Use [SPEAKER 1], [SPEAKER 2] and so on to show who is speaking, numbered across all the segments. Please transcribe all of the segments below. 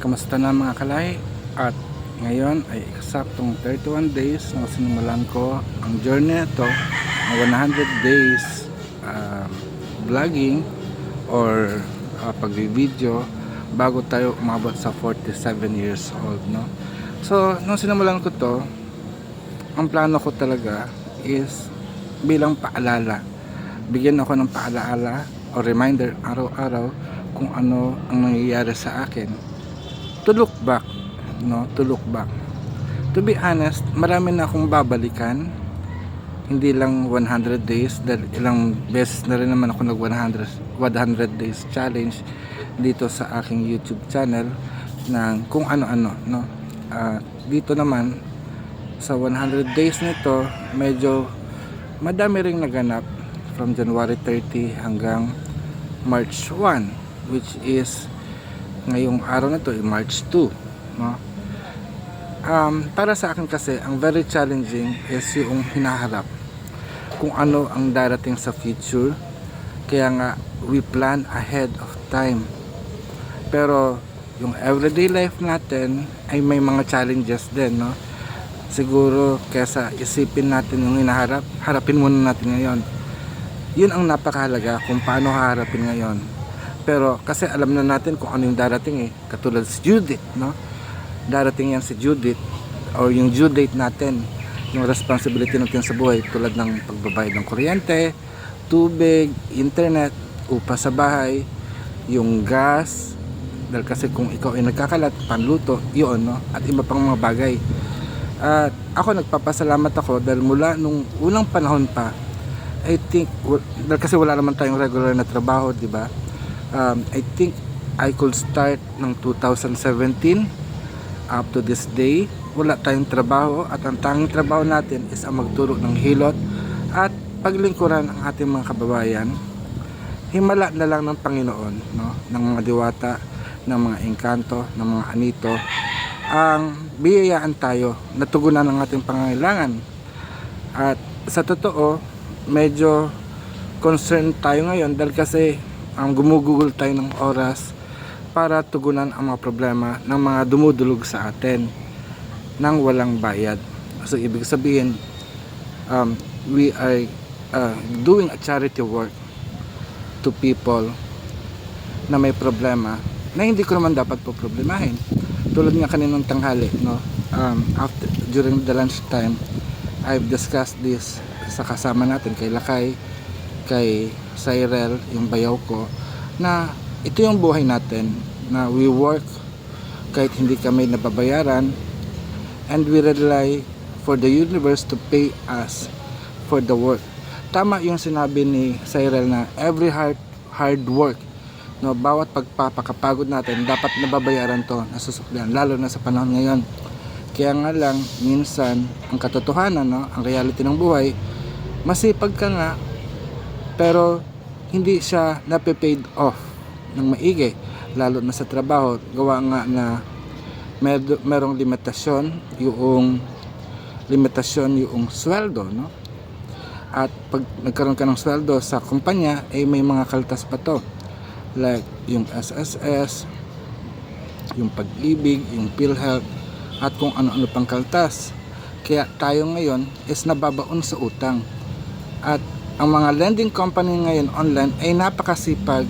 [SPEAKER 1] Kamusta na mga kalay? At ngayon ay eksaktong 31 days na sinimulan ko ang journey na ito ng 100 days um, vlogging or uh, pag-video bago tayo umabot sa 47 years old no so nung sinimulan ko to ang plano ko talaga is bilang paalala bigyan ako ng paalaala o reminder araw-araw kung ano ang nangyayari sa akin to look back no to look back. To be honest marami na akong babalikan. Hindi lang 100 days dahil ilang beses na rin naman ako nag 100 100 days challenge dito sa aking YouTube channel ng kung ano-ano no. Ah, dito naman sa 100 days nito medyo madami ring naganap from January 30 hanggang March 1 which is ngayong araw na to eh, March 2 no? Um, para sa akin kasi ang very challenging is yung hinaharap kung ano ang darating sa future. Kaya nga we plan ahead of time. Pero yung everyday life natin ay may mga challenges din no? Siguro kesa isipin natin yung hinaharap harapin muna natin ngayon. Yun ang napakahalaga kung paano haharapin ngayon pero kasi alam na natin kung ano yung darating eh. Katulad si Judith no? Darating yan si Judith or yung due date natin yung responsibility natin sa buhay tulad ng pagbabayad ng kuryente tubig, internet upa sa bahay yung gas. Dahil kasi kung ikaw ay nagkakalat panluto, yun no? At iba pang mga bagay. At ako nagpapasalamat ako dahil mula nung unang panahon pa I think dahil kasi wala naman tayong regular na trabaho di ba um, I think I could start ng 2017 up to this day. Wala tayong trabaho at ang tanging trabaho natin is ang magturo ng hilot at paglingkuran ang ating mga kababayan. Himala na lang ng Panginoon no ng mga diwata ng mga engkanto ng mga anito. Ang biyayaan tayo na tugunan ang ating pangangailangan. At sa totoo medyo concerned tayo ngayon dahil kasi ang gumugugol tayo ng oras para tugunan ang mga problema ng mga dumudulog sa atin nang walang bayad. So ibig sabihin um, we are uh, doing a charity work to people na may problema na hindi ko naman dapat po problemahin. Tulad nga kaninang tanghali, no? Um, after, during the lunch time, I've discussed this sa kasama natin kay Lakay, kay Cyril, yung bayaw ko, na ito yung buhay natin, na we work kahit hindi kami nababayaran and we rely for the universe to pay us for the work. Tama yung sinabi ni Cyril na every hard, hard work no bawat pagpapakapagod natin dapat nababayaran to nasusuklian lalo na sa panahon ngayon kaya nga lang minsan ang katotohanan no ang reality ng buhay masipag ka nga pero hindi siya nape-paid off ng maigi lalo na sa trabaho. Gawa nga na mer merong limitasyon yung limitasyon yung sweldo no? At pag nagkaroon ka ng sweldo sa kumpanya ay may mga kaltas pa to. Like yung SSS yung pag-ibig, yung PhilHealth at kung ano-ano pang kaltas. Kaya tayo ngayon is nababaon sa utang. At ang mga lending company ngayon online ay napakasipag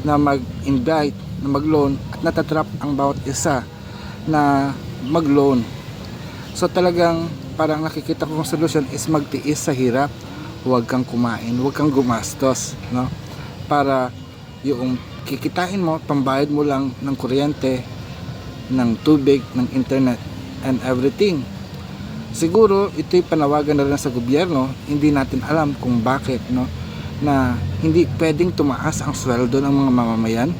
[SPEAKER 1] na mag-indict, na mag-loan at natatrap ang bawat isa na mag-loan so talagang parang nakikita kong solution is magtiis sa hirap huwag kang kumain, huwag kang gumastos no? para yung kikitain mo, pambayad mo lang ng kuryente, ng tubig, ng internet, and everything. Siguro, ito'y panawagan na rin sa gobyerno, hindi natin alam kung bakit, no? na hindi pwedeng tumaas ang sweldo ng mga mamamayan,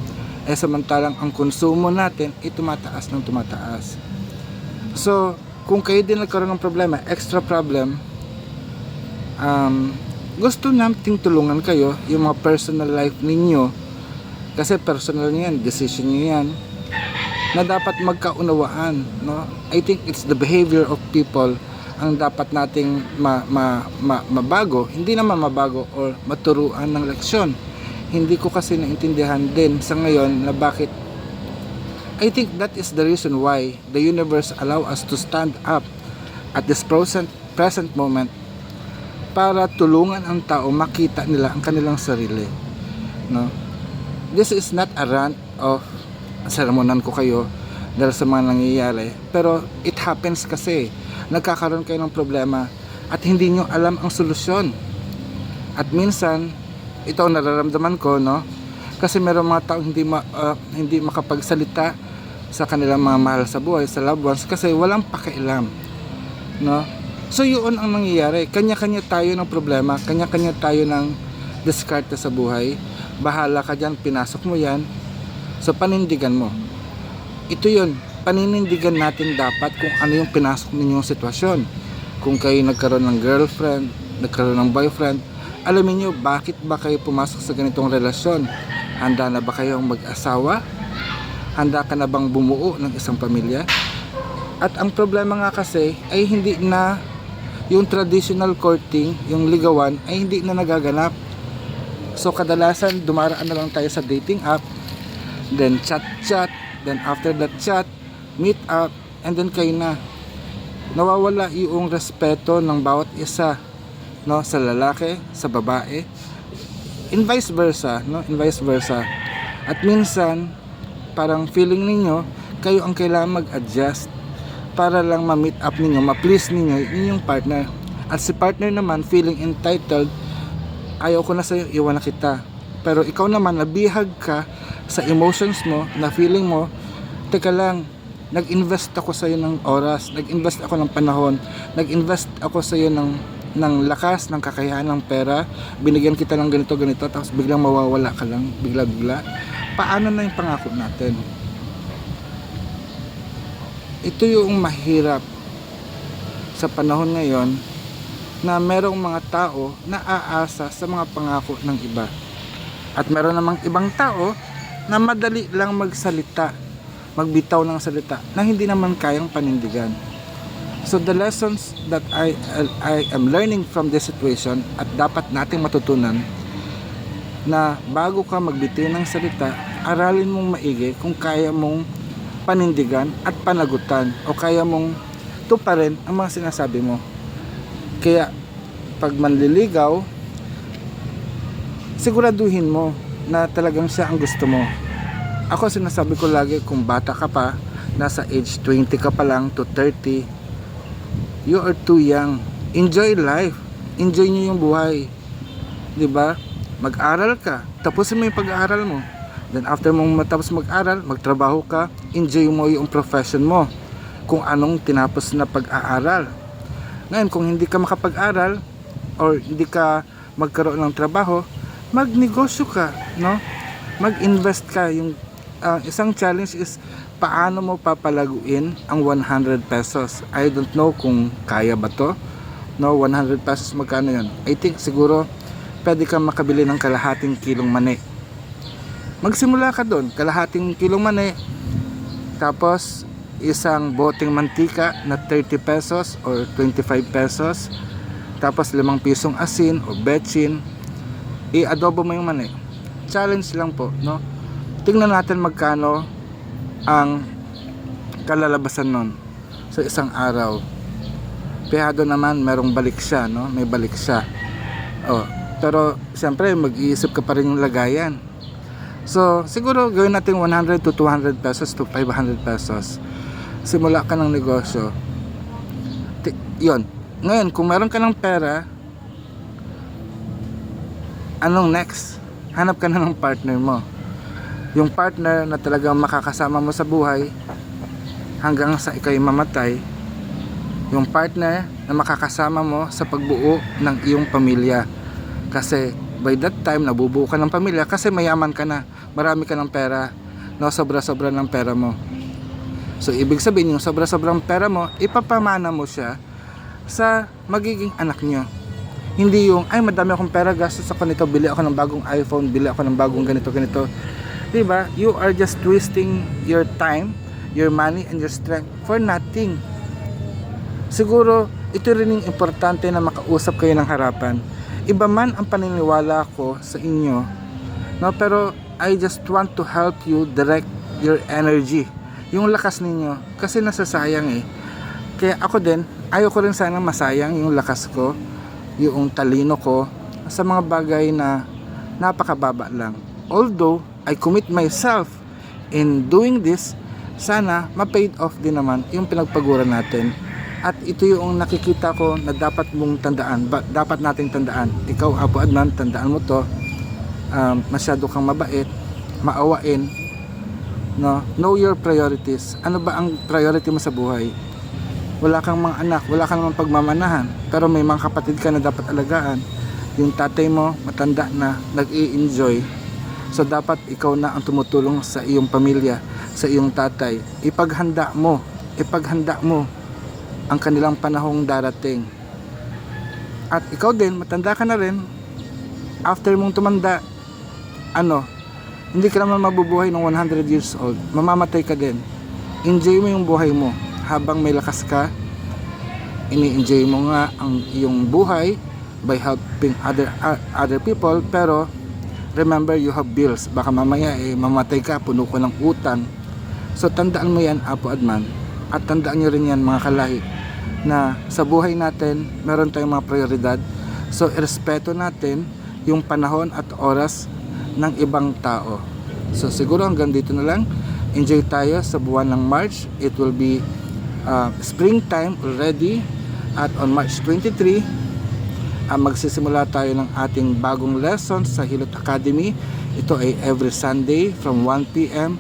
[SPEAKER 1] eh samantalang ang konsumo natin ay tumataas ng tumataas. So, kung kayo din nagkaroon ng problema, extra problem, um, gusto nating tulungan kayo, yung mga personal life ninyo, kasi personal niyo yan, decision niyo yan, na dapat magkaunawaan. No? I think it's the behavior of people ang dapat nating ma, ma, ma, mabago, hindi naman mabago or maturuan ng leksyon. Hindi ko kasi naintindihan din sa ngayon na bakit I think that is the reason why the universe allow us to stand up at this present present moment para tulungan ang tao makita nila ang kanilang sarili. No? This is not a rant of sermonan ko kayo dahil sa mga nangyayari. Pero it happens kasi nagkakaroon kayo ng problema at hindi nyo alam ang solusyon. At minsan, ito ang nararamdaman ko, no? Kasi meron mga tao hindi ma, ah, hindi makapagsalita sa kanilang mga mahal sa buhay, sa loved ones kasi walang pakialam, no? So yun ang nangyayari. Kanya-kanya tayo ng problema, kanya-kanya tayo ng diskarte sa buhay. Bahala ka dyan, pinasok mo yan. So panindigan mo. Ito yun, paninindigan natin dapat kung ano yung pinasok ninyong sitwasyon. Kung kayo nagkaroon ng girlfriend, nagkaroon ng boyfriend, alamin nyo bakit ba kayo pumasok sa ganitong relasyon. Handa na ba kayong mag-asawa? Handa ka na bang bumuo ng isang pamilya? At ang problema nga kasi ay hindi na yung traditional courting, yung ligawan ay hindi na nagaganap. So kadalasan dumaraan na lang tayo sa dating app, then chat chat, then after that chat, meet up, and then kayo na. Nawawala yung respeto ng bawat isa no sa lalaki, sa babae, in vice versa, no? In vice versa. At minsan parang feeling ninyo kayo ang kailangan mag-adjust para lang ma-meet up ninyo, ma-please ninyo yung partner. At si partner naman feeling entitled, ayaw ko na sa'yo, iwan na kita. Pero ikaw naman, nabihag ka sa emotions mo, na feeling mo, teka lang, nag-invest ako sa'yo ng oras, nag-invest ako ng panahon, nag-invest ako sa'yo ng ng lakas, ng kakayahan ng pera, binigyan kita ng ganito, ganito, tapos biglang mawawala ka lang, bigla-bigla. Paano na yung pangako natin? ito yung mahirap sa panahon ngayon na merong mga tao na aasa sa mga pangako ng iba. At meron namang ibang tao na madali lang magsalita, magbitaw ng salita na hindi naman kayang panindigan. So the lessons that I, I am learning from this situation at dapat nating matutunan na bago ka magbitiw ng salita, aralin mong maigi kung kaya mong panindigan at panagutan o kaya mong tuparin ang mga sinasabi mo. Kaya pag manliligaw, siguraduhin mo na talagang siya ang gusto mo. Ako sinasabi ko lagi kung bata ka pa, nasa age 20 ka pa lang to 30, you are too young. Enjoy life. Enjoy nyo yung buhay. 'Di ba? Mag-aral ka. Tapusin mo yung pag-aaral mo. Then after mong matapos mag-aral, magtrabaho ka, enjoy mo yung profession mo. Kung anong tinapos na pag-aaral. Ngayon, kung hindi ka makapag-aral or hindi ka magkaroon ng trabaho, magnegosyo ka, no? Mag-invest ka. Yung ah, isang challenge is paano mo papalaguin ang 100 pesos. I don't know kung kaya ba to. No, 100 pesos magkano yun? I think siguro pwede kang makabili ng kalahating kilong mani magsimula ka doon, kalahating kilong mani, tapos isang boteng mantika na 30 pesos or 25 pesos, tapos limang pisong asin o betchin, i-adobo mo yung mani. Challenge lang po, no? Tingnan natin magkano ang kalalabasan nun sa isang araw. Pihado naman, merong balik siya, no? May balik siya. Oh, pero siyempre mag-iisip ka pa rin yung lagayan. So, siguro gawin natin 100 to 200 pesos to 500 pesos. Simula ka ng negosyo. Ti- yon. Ngayon, kung meron ka ng pera, anong next? Hanap ka na ng partner mo. Yung partner na talagang makakasama mo sa buhay hanggang sa ikay mamatay. Yung partner na makakasama mo sa pagbuo ng iyong pamilya. Kasi by that time nabubuo ka ng pamilya kasi mayaman ka na marami ka ng pera no sobra-sobra ng pera mo so ibig sabihin yung sobra-sobrang pera mo ipapamana mo siya sa magiging anak nyo hindi yung ay madami akong pera gastos ako nito bili ako ng bagong iPhone bili ako ng bagong ganito ganito. Di ba you are just wasting your time your money and your strength for nothing. Siguro ito rin yung importante na makausap kayo ng harapan. Iba man ang paniniwala ko sa inyo no? Pero I just want to help you direct your energy yung lakas ninyo. Kasi nasasayang eh. Kaya ako din, ayaw ko rin sana masayang yung lakas ko, yung talino ko sa mga bagay na napakababa lang. Although I commit myself in doing this, sana ma-paid off din naman yung pinagpaguran natin. At ito yung nakikita ko na dapat mong tandaan, ba, dapat nating tandaan. Ikaw, Apo Adnan, tandaan mo to. Um, masyado kang mabait, maawain, no? Know your priorities. Ano ba ang priority mo sa buhay? Wala kang mga anak, wala kang mga pagmamanahan, pero may mga kapatid ka na dapat alagaan. Yung tatay mo, matanda na, nag-i-enjoy. So dapat ikaw na ang tumutulong sa iyong pamilya, sa iyong tatay. Ipaghanda mo, ipaghanda mo ang kanilang panahong darating. At ikaw din, matanda ka na rin, after mong tumanda, ano, hindi ka naman mabubuhay ng 100 years old. Mamamatay ka din. Enjoy mo yung buhay mo. Habang may lakas ka, ini-enjoy mo nga ang iyong buhay by helping other uh, other people. Pero remember you have bills. Baka mamaya eh mamatay ka puno ko ng utang. So tandaan mo yan Apo Adman. At tandaan nyo rin yan mga kalahi na sa buhay natin meron tayong mga prioridad. So irespeto natin yung panahon at oras ng ibang tao. So siguro hanggang dito na lang. Enjoy tayo sa buwan ng March. It will be uh, springtime already at on March 23 uh, magsisimula tayo ng ating bagong lesson sa Hilot Academy. Ito ay every Sunday from 1pm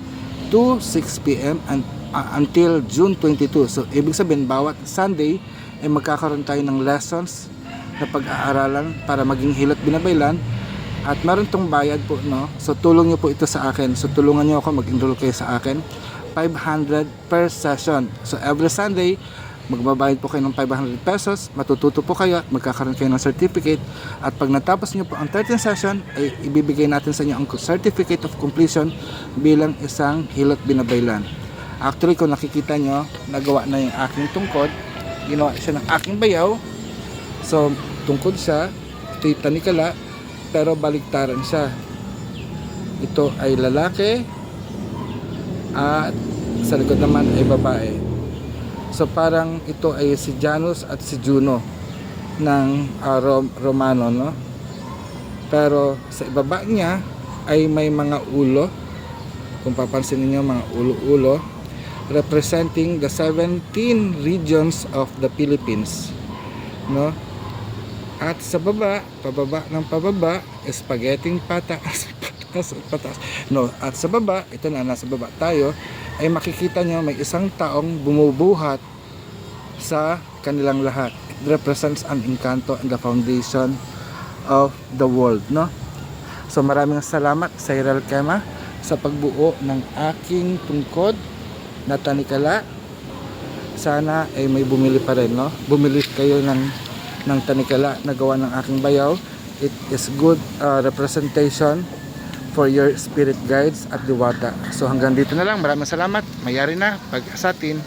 [SPEAKER 1] to 6pm and, uh, until June 22 so ibig sabihin bawat Sunday ay magkakaroon tayo ng lessons na pag-aaralan para maging hilot binabaylan. At meron tong bayad po no? So tulong niyo po ito sa akin. So tulungan niyo ako mag-enroll kayo sa akin 500 per session. So every Sunday magbabayad po kayo ng 500 pesos matututo po kayo magkakaroon kayo ng certificate. At pag natapos niyo po ang 13 session ay ibibigay natin sa inyo ang certificate of completion bilang isang hilot binabaylan actually kung nakikita nyo nagawa na yung aking tungkod ginawa siya ng aking bayaw. So tungkod siya ito yung tanikala pero baliktaran siya. Ito ay lalaki at sa likod naman ay babae. So parang ito ay si Janus at si Juno ng ah, Rom- Romano no? Pero sa ibaba niya ay may mga ulo. Kung papansin niyo mga ulo-ulo representing the 17 regions of the Philippines no? At sa baba, pababa ng pababa, spaghetti pataas, pataas, pataas. No, at sa baba, ito na nasa baba tayo, ay makikita nyo may isang taong bumubuhat sa kanilang lahat. It represents an encanto and the foundation of the world, no? So maraming salamat sa Iral Kema sa pagbuo ng aking tungkod na tanikala. Sana ay may bumili pa rin, no? Bumili kayo ng ng tanikala na gawa ng aking bayaw. It is good uh, representation for your spirit guides at diwata. So hanggang dito na lang. Maraming salamat. Mayari na. Pag-asatin.